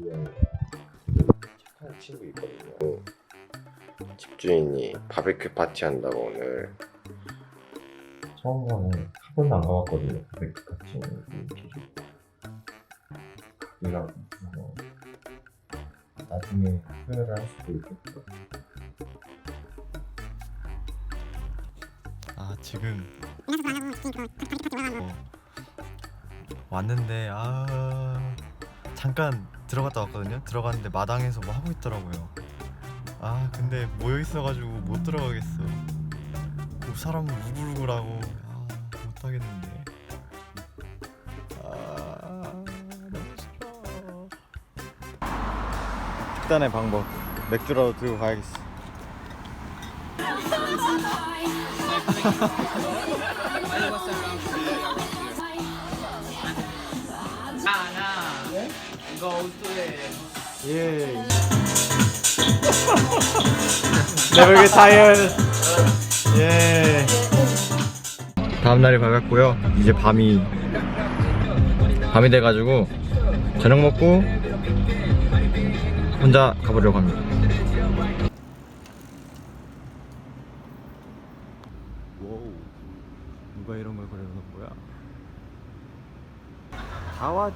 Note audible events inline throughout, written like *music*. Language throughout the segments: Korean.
위에 착한 친구 있거든요. 집주인이 바베큐 파티 한다고 오늘. 처음 가는 한 번도 안 가봤거든요. 바베큐 파티. 가기가 뭐 나중에 후회를 할 수도 있겠고 아 지금. 어, 왔는데 아 잠깐 들어갔다 왔거든요. 들어갔는데 마당에서 뭐 하고 있더라고요. 아 근데 모여 있어가지고 못 들어가겠어. 그 사람은 우글우글하고 아 못하겠는데. 아. 특단의 방법 맥주라도 들고 가야겠어. *laughs* 예. Never get tired. 예. 다음 날이 밝았고요. 이제 밤이 밤이 돼가지고 저녁 먹고 혼자 가보려고 합니다. 누가 이런 걸 그려놓은 거야? 다 왔쥬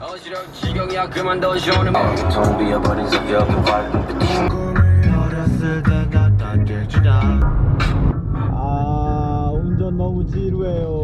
어지러운 아 운전 너무 지루해요.